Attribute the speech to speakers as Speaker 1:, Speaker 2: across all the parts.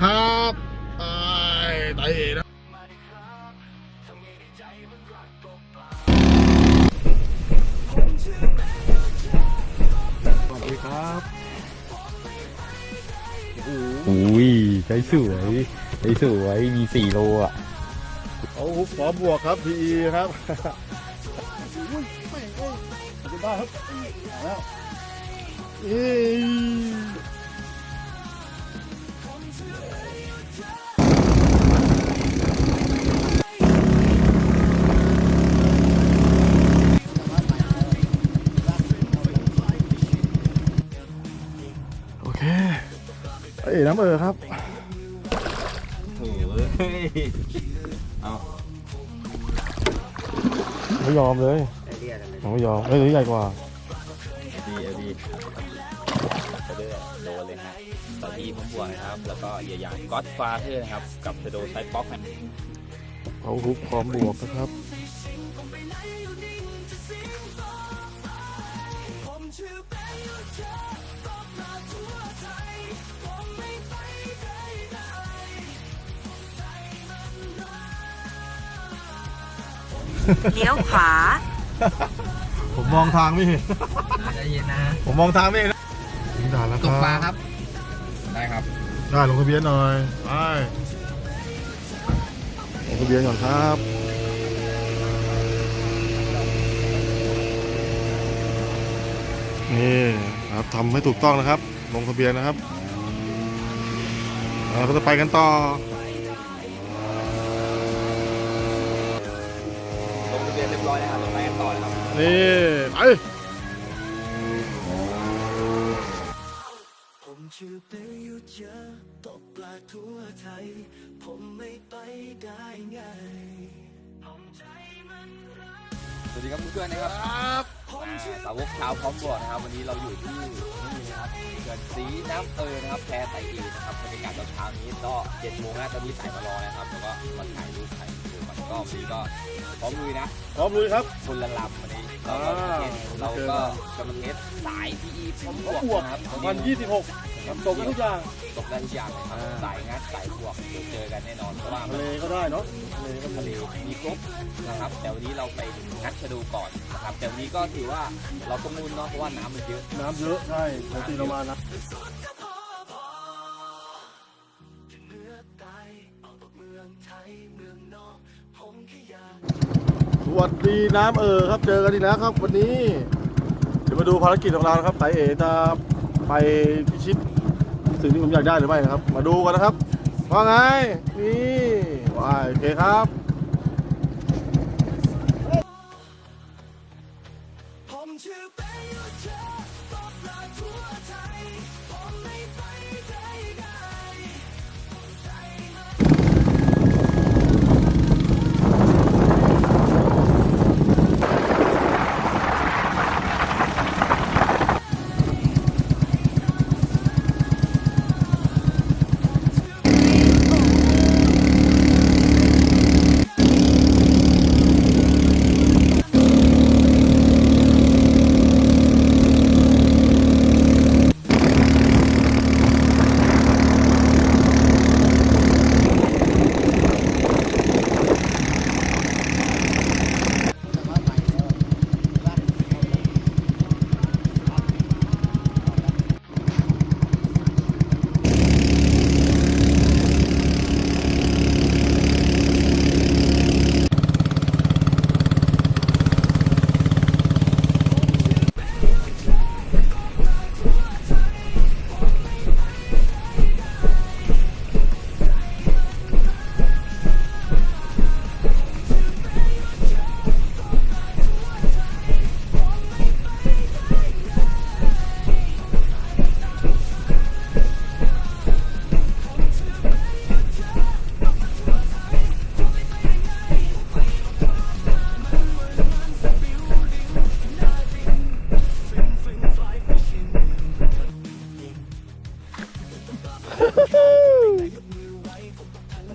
Speaker 1: ครับไอ้ไตเอ๋นะสวัสดีครับ
Speaker 2: อุ้ยใจสวยใจสวยมีสี่โลอะ
Speaker 1: เอาฮุกพร้อมบวกครับพีครับอุ้ยไม่เอ้ย ขอบคุณมากครับมาแล้วเอ้ยโอเคเอ้ยน้ำเออครับ
Speaker 2: โอ้ย เอา
Speaker 1: ไม่ยอมเลย ผมไม่ยอมเอ้ยตัวนี้ใหญ่กว่า
Speaker 2: ดีเอาดีไปเรื่อยโดนเลยฮะตอนนี้ผมบวกนะครับ แล้วก็เยียอย่างก็อดฟาเธอร์นะครับ กับเทโดไซป๊อกนะ
Speaker 1: เอาฮุกพร้อมบวกนะครับ
Speaker 3: เลี้ยวขวา
Speaker 1: ผมมองทางไม่เห็น
Speaker 2: ใจเย็นนะ
Speaker 1: ผมมองทางไม่เห็นนะถึงด่านแล้ว
Speaker 2: ตกปลาครับ ได้ครับ
Speaker 1: ได้ลงทะเบียนหน่อยไปลงทะเบียนก่อนครับ นี่ครับทำให้ถูกต้องนะครับ ลงทะเบียนนะครับเราก็จะไปกันต่อ
Speaker 2: ลงทะเบียนเรียบร้อยนะครับเราไปกันต่อนะครับ
Speaker 1: นี่ไป
Speaker 4: ผมชื่อเปยุทธยาตกปลาทั่วไทย ผมไม่ไปได้ไง
Speaker 2: สวัสดีครับเพื่อนๆนะครับสาวกชาวพร้อมบวกนะครับ วันนี้เราอยู่ที่นี่นะครับเขื่อนสีน้ำเออนะครับแพไตเอนะครับบรรยากาศตอนเช้านี้ก็เจ็ดโมงแล้วตอนนี้สายมารอนะครับแล้วก็มาถ่ายรูปถ่าย วิวกันก็วันนี้ก็พร้อมลุยนะ
Speaker 1: พร้อมลุยครับ
Speaker 2: คนละลำวันนี้เราก็เทสเราก็กำลังเทสสาย PE พร้อมบวกนะครับ
Speaker 1: วันยี่สิบหกทำตรงกันทุกอย่าง
Speaker 2: ตกได้ทุกอย่างเลยครับสายงัดสายบวกเดี๋ยวเจอกันแน่นอนเพราะว่า
Speaker 1: ทะเลก็ได้เนาะทะเลก็
Speaker 2: ทะเลมีครบนะครับ แต่วันนี้เราไปงัดชะดูก่อนนะครับแต่วันนี้ก็ถือว่าเราต้องมุ่นเนาะเพราะว่าน้ำมันเยอะ
Speaker 1: น้ำเยอะใช่ปกติเรามานะ วัสดีน้ำเออครับเจอกันอีกแล้วครับวันนี้ เดี๋ยวมาดูภารกิจของเรานะครับไตเอจะไปพิชิตสิ่งที่ผมอยากได้หรือไม่นะครับ มาดูกันนะครับว่าไงนี่ว้ายโอเคครับ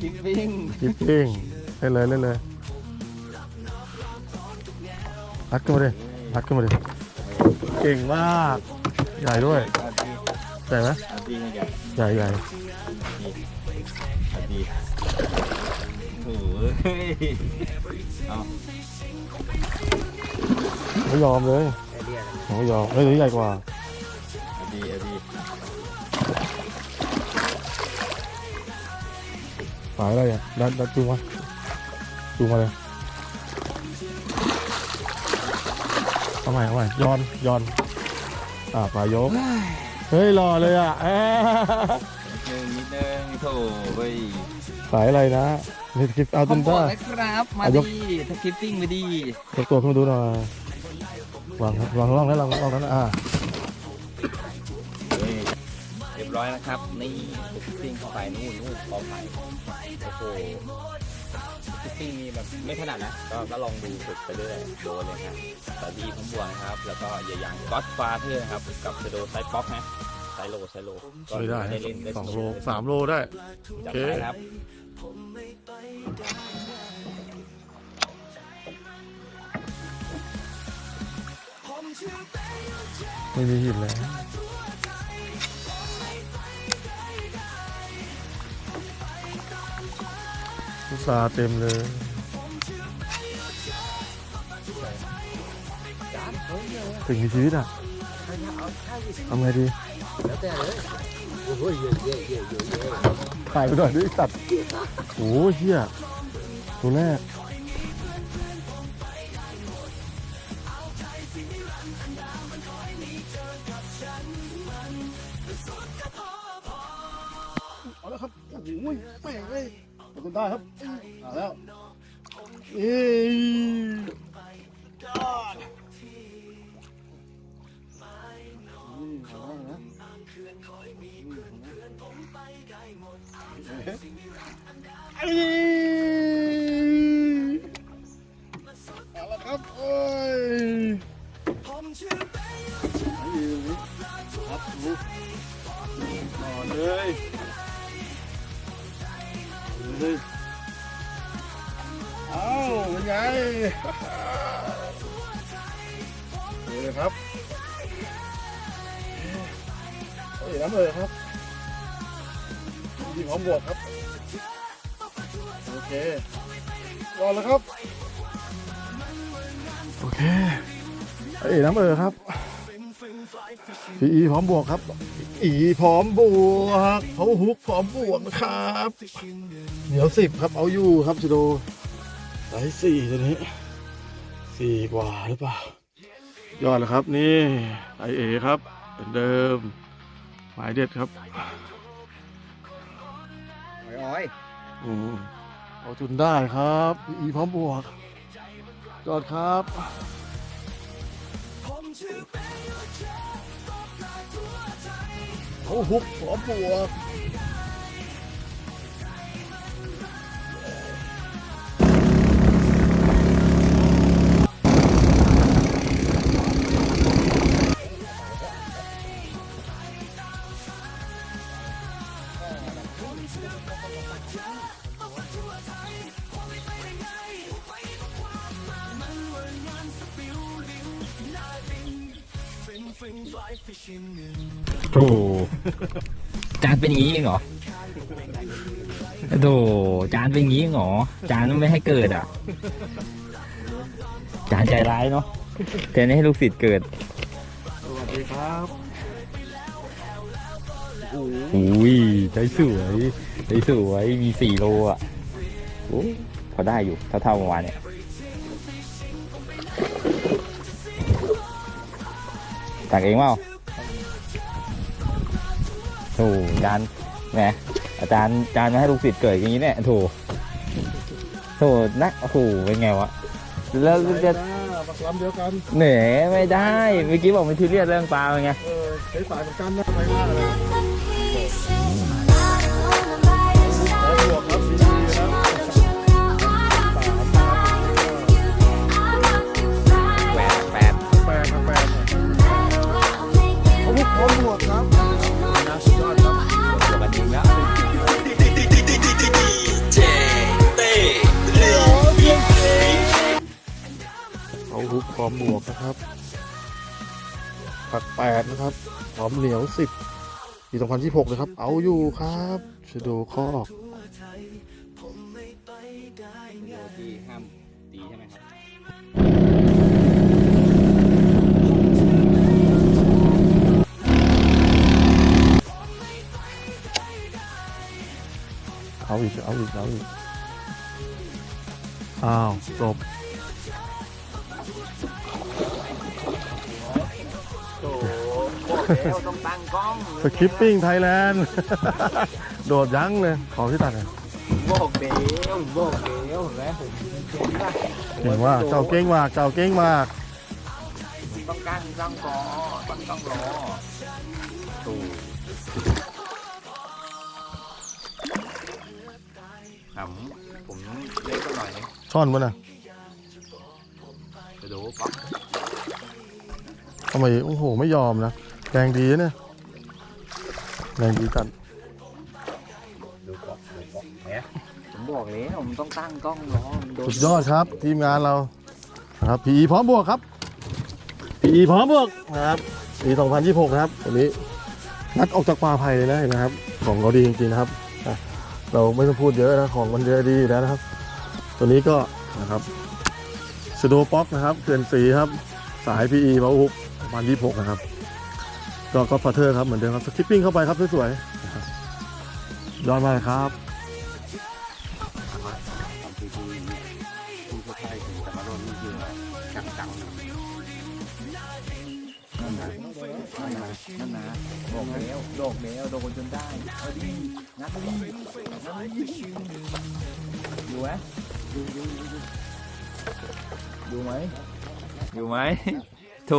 Speaker 2: คิปปิ้ง
Speaker 1: คิปปิ้งเล่นเลยเล่นเลยรัดขึ้นมาดิรัดขึ้นมาดิ
Speaker 2: ไม่
Speaker 1: เก่งมากใหญ่ด้วยใหญ่ไหม
Speaker 2: ดีไงแก
Speaker 1: ใหญ่ใหญ่
Speaker 2: ดีโอ้ยเอา
Speaker 1: ไม่ยอมเลยผมไม่ยอมเฮ้ยตัวนี้ใหญ่กว่าายอะไรอะดันดันจูงมาจูงมาเลยเอาใหม่เอาใหม่ย้อนย้อนอ่าปลายกเฮ้ยหล่อเลยอะแอะ
Speaker 2: นิดนึงนิดนึงโถเฮ้ย
Speaker 1: สายอะไรนะนี่คลิปเอาตุนต้า
Speaker 2: นะครับ มา
Speaker 1: อะยก
Speaker 2: ดีถ้าคลิปติ้งมาดี
Speaker 1: ยกตัวขึ้นมาดูหน่อยวางครับวางล่องนั้นล่องล่องนั้นอ่า
Speaker 2: อยนะครับ นี่คลิปติ้งเข้าไปนู่นนู่นพร้อมไปโอ้โหคลิปติ้งนี่แบบไม่ถนัดนะ ก็ก็ลองดูฝึกไปเรื่อยโดนเลยครับสวัสดีผมบวงนะครับ แล้วก็อย่ายังก็อดฟาเธอร์ครับ กับเชโดไซป๊อกนะไซโลไซโลก็
Speaker 1: ไม่ได้
Speaker 2: ได้เล่นได้
Speaker 1: สอง
Speaker 2: นุก
Speaker 1: โลสามโลได้
Speaker 2: จัด
Speaker 1: โอเค
Speaker 2: ไปครับ
Speaker 1: ไม่มีหินแล้ว ลูกตาเต็มเลยถึงมีชีวิตอะทำไงดีถ่ายไปก่อนดิตัดโอ้เชี่ยตัวแรกเอาล้วครับโอ้โหแม่งเลยขอบคุณได้ครับ เงนี่ครับเฮ้ยน้ำเลยครับยิงพร้อมบวกครับ โอเครอแล้วครับ โอเคเอ้ยน้ำเออครับพีอีพร้อมบวกครับ อีพร้อมบวกเขาฮุกพร้อมบวกนะครับ เหนียวสิบครับเอาอยู่ครับชิโดไซส์สี่ตัวนี้ สี่กว่าหรือเปล่า ยอดแล้วครับนี่ไอเอครับเหมือนเดิม หมายเด็ดครับ
Speaker 2: อ้อย
Speaker 1: อืมเอาจุนได้ครับอีพร้อมบวกยอดครับเขาฮุกพร้อมบวก
Speaker 2: เป็นอย่างนี้เองเหรอโถจานเป็นอย่างนี้เองเหรอ จานไม่ให้เกิดอะ จานใจร้ายเนาะแต่ไม่ให้ลูกศิษย์เกิด
Speaker 1: สวัสดีครับ
Speaker 2: อุ้ยใจสวยใจสวยมีสี่โลอะโอ้พอได้อยู่เท่าๆเมื่อวานเนี่ยตักเองเปล่าโถจาน แหมอาจารย์อาจารย์ไม่ให้ลูกศิษย์เกิดอย่างนี้เนี่ยโถโถนักโอ้โหเป็นไงวะแล้ว
Speaker 1: จะ
Speaker 2: จะ
Speaker 1: ปักลำเดียวกัน
Speaker 2: เหนื่อยไม่ได้ เมื่อกี้บอกมันทีเรียสเรื่องปลาเป็นไง
Speaker 1: เออใช้สายเหมือนกันนะไม่ว่าเลยข 8 นะครับหอมเหลียว 10 ปี 2026 นะครับ เอาอยู่ครับชโดคอก
Speaker 2: ที่ห้ามตีช่ไหครั
Speaker 1: เอาอีกเอาอีกเอาอีกอ้าวจบ
Speaker 2: ต้องตั้งกล้อง
Speaker 1: สคริปปิ้งไทยแลนด์ โดดยั้งเลยขอพี่ตัดหน่อย
Speaker 2: บอกเดี๋ยวบอกเดี๋ยวเห็นไหมผมเก่งป่ะ
Speaker 1: เก่งว่าเจ้าเก่งมากเจ้าเก่งมาก
Speaker 2: ต้องกั้งต้องกอต้องต้องรอตูขำผมเล่นสักหน่อยนึง
Speaker 1: ช่อนมันอะ
Speaker 2: จะดูป๊อก
Speaker 1: ทำไมโอ้โห ไม่ยอมนะ แรงดีนะเนี่ยแรงดีจัด
Speaker 2: ดูป๊อกดูป๊อกเนี่ยผมบอกแล้วผมต้องตั้งกล้องรอมันโดน
Speaker 1: สุดยอดครับทีมงานเรานะครับพีพร้อมบวกครับพีพร้อมบวกนะครับปี2026นะครับตัวนี้นัดออกจากป่าไผ่เลยนะเห็นะครับ ของเราดีจริงๆนะครับอะเราไม่ต้องพูดเยอะนะของมันเยอะดีอยู่แล้วนะครับ ตัวนี้ก็นะครับสโดป๊อกนะครับเขื่อนสีครับสาย PE มาอุกประมาณ26 นะครับ ก็ก็พาเทอร์ครับเหมือนเดิมครับสกิปปิ้งเข้าไปครับสวยๆนะครับยอดมากครับ
Speaker 2: อคือคือเขาใช่ถึงแต่มาโดนนี่คือจังจังนั่นนะนั่นนะนั่นนะบอกแล้วโดกแล้วโดนจนได้เอาดิงัดดิงัดดิอยู่ไหมดูดูดูดูดูไหมอยู่ไหม โถ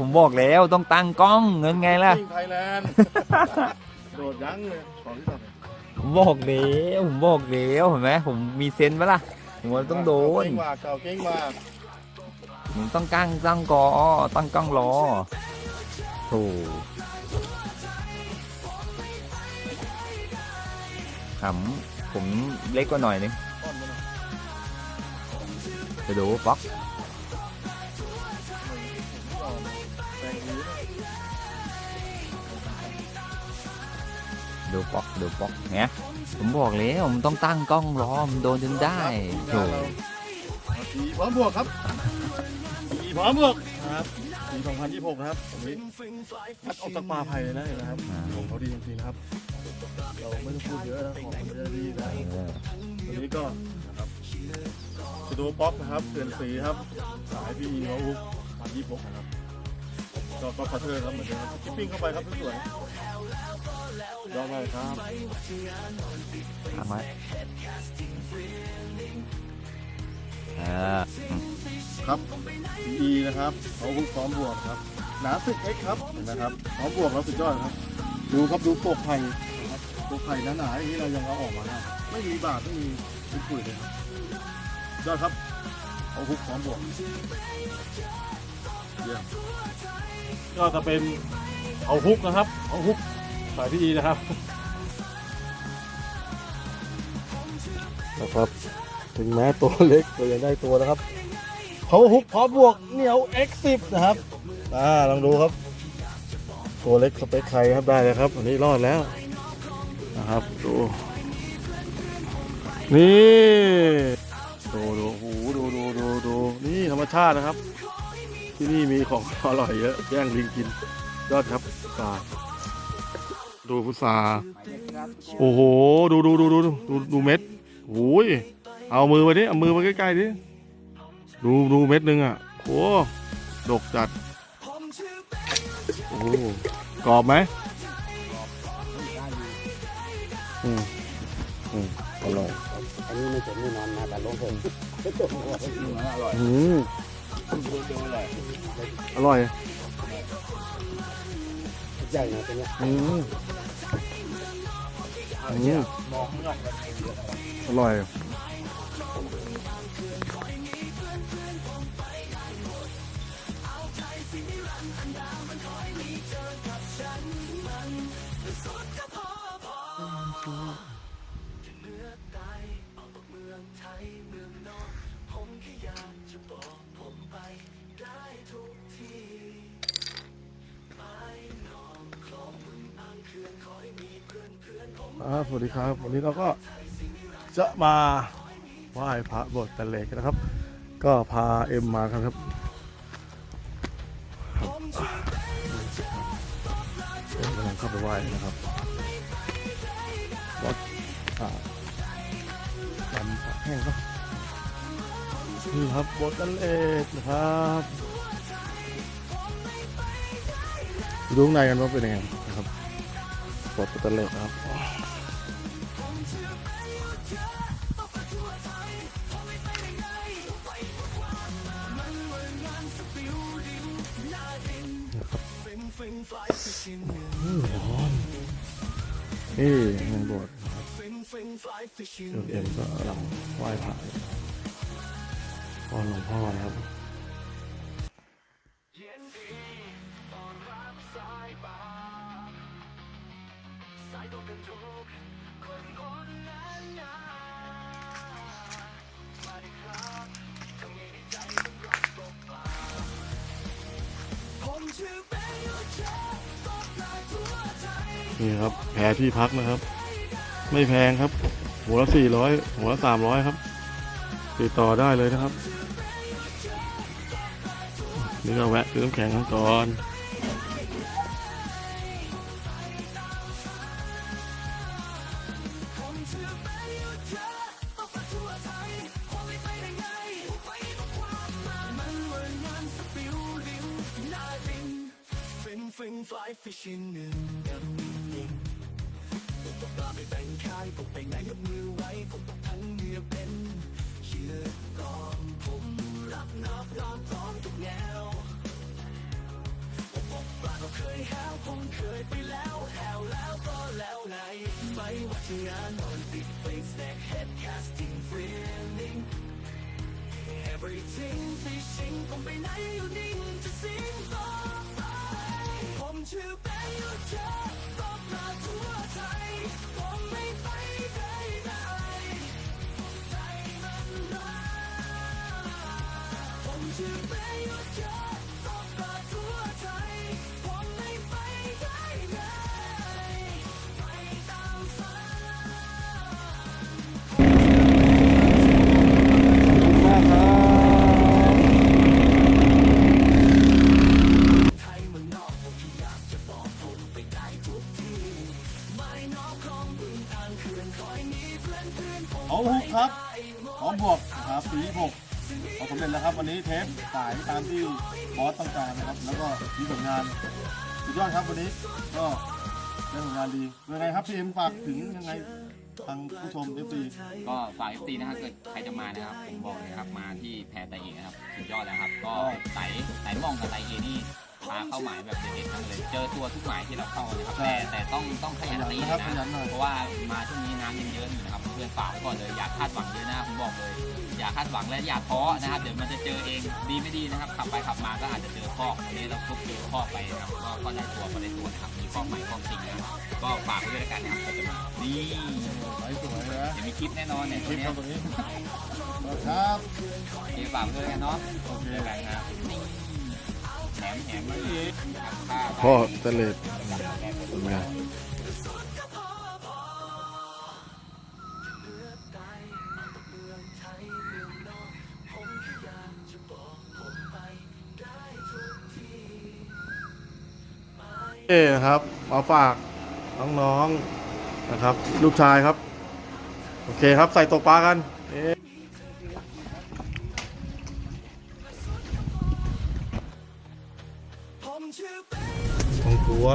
Speaker 2: ผมบอกแล้วต้องตั้งกล้องเงินไงล่ะ
Speaker 1: ไทยแลนด์ โดดยั้งเลยของที่ตัด
Speaker 2: ผมบอกเดี๋ยวผมบอกเดี๋ยวเห็นไหมผมมีเซนส์ปะล่ะผมว่าต้องโดน
Speaker 1: เก่งมากเก่าเก่งมาก
Speaker 2: ผมต้องกั้งตั้งกอตั้งกล้องรอโถขำผมเล็กกว่าหน่อยนึงจะดูป๊อก ดูป๊อกดูป๊อกเนี่ยผมบอกแล้วผมต้องตั้งกล้องรอมันโดนจนได้โถ
Speaker 1: ปีพร้อมบวกครับปีพร้อมบวกนะครับปี2026นะครับตรงนี้นัดออกจากป่าไผ่เลยนะเห็นะครับ
Speaker 2: อ่า
Speaker 1: ของเขาดีจริงๆนะครับ เราไม่ต้องพูดเยอะนะของมันจะดีนะ
Speaker 2: เออ
Speaker 1: ตัวนี้ก็นะครับสตูป๊อกนะครับเขื่อนสีครับ สายพีเขาอุกมา26นะครับ ก็ก็พาเทอร์ครับเหมือนเดิมครับคิปปิ้งเข้าไปครับสวยๆยอดมากครับ
Speaker 2: ทำไว้เอออืม
Speaker 1: ครับ PE นะครับเขาหุ้พร้อมบวกครับหนาสึก X ครับเห็นไหมครับพร้อมบวกแล้วสุดยอดครับ ดูครับดูปกไผ่นะครับปกไผ่หนาๆอย่างนี้เรายังเอาออกมาได้ไม่มีบาดไม่มีเป็นปุ๋ยเลยครับสุดยอดครับเอาฮุกพร้อมบวกเยี่ยม ก็จะเป็นเอาฮุกนะครับ เอาฮุกสาย PE นะครับนะครับ ถึงแม้ตัวเล็กตัวยังได้ตัวนะครับเขาฮุกพร้อมบวกเหนียว X10 นะครับอ่าลองดูครับ ตัวเล็กสเปคใครครับได้เลยครับอันนี้รอดแล้วนะครับดูนี่ดูดูโอ้โหดูดูดูดูนี่ธรรมชาตินะครับ ที่นี่มีของอร่อยเยอะ แย่งลิงกิน ยอดครับพุทราดูพุทราโอ้โห ดูดูดูดูดูดูเม็ดโอ้ยเอามือมาดิ เอามือมาใกล้ๆดิ ดูดูเม็ดหนึ่งอะโหดกจัด โอ้โหกรอบไหมอืมอืมอร่อย
Speaker 5: อันนี้ไม่สมแน่นอนนะแต่ลงผม
Speaker 1: อืม อร่อย
Speaker 5: ใหญ่นะตัวเนี้ย
Speaker 1: อืมอืมอร่อย ครับสวัสดีครับวันนี้เราก็จะมาไหว้พระโบทตะเลกนะครับ ก็พาเอ็มมาครับเอ็มกำลังเข้าไปไหว้นะครับวัดอ่าลำปะแห้งครับนี่ครับโบทตะเลกนะครับดูข้างในกันว่าเป็นยังไงนะครับโบทตะเลกครับ นนี่งานบวชนะครับโยวเอ็มก็หลังไหว้พระอยู่พ่อหลวงพ่อนะครับ นี่ครับ แพรที่พักนะครับ ไม่แพงครับ หัวละสี่ร้อยหัวละสามร้อยครับ ติดต่อได้เลยนะครับ นี่ก็แวะซื้อน้ำแข็งกัน ก่อน ม ครับพี่เอ็มฝากถึงยังไงทางผู้ชมเอฟซี
Speaker 2: ก็ฝากเอฟซีนะครับเกิดใครจะมานะครับ ผมบอกเลยครับมาที่แพรไตเอกนะครับสุดยอดแล้วครับ ก็ไตไตมองกับไตเอนี่ปลาเข้าหมายแบบเด็ดๆทั้งเลย เจอตัวทุกหมายที่เราเข้านะครับแต่แต่ต้องต้องขยันตี
Speaker 1: ขยันนะครับขยันหน่อย
Speaker 2: เพราะว่ามาช่วงนี้น้ำยังเยอะอยู่นะครับเพื่อนฝากไว้ก่อนเลยอย่าคาดหวังเยอะนะผมบอกเลย อย่าคาดหวังและอย่าท้อนะครับเดี๋ยวมันจะเจอเองดีไม่ดีนะครับขับไปขับมาก็อาจจะเจอข้อกวันนี้เราทุบเจอข้อกไปนะครับก็ก็ได้ตัวก็ได้ตัวนะครับมีข้อกใหม่ข้อกจริงนะครับ ก็ฝากไว้ด้วยกันนะครับก็จะมานี่
Speaker 1: สวยสวยนะ
Speaker 2: เดี๋ยวมีคลิปแน่นอนเนี่ย
Speaker 1: ค
Speaker 2: ตั
Speaker 1: ลิป
Speaker 2: เนี้
Speaker 1: ค
Speaker 2: ย
Speaker 1: รับตรงนี้ครับ
Speaker 2: เดี๋ยวฝากไว้ด้วยกันเนาะ
Speaker 1: โอเค
Speaker 2: เจอกันครับนี่แถมแถมมาอีกครับค่า
Speaker 1: พ่อเตเลดเป็นไงเอ้ครับ มาฝาก น้องๆนะครับ ลูกชายครับ โอเคครับใส่ตกปลากันของตัว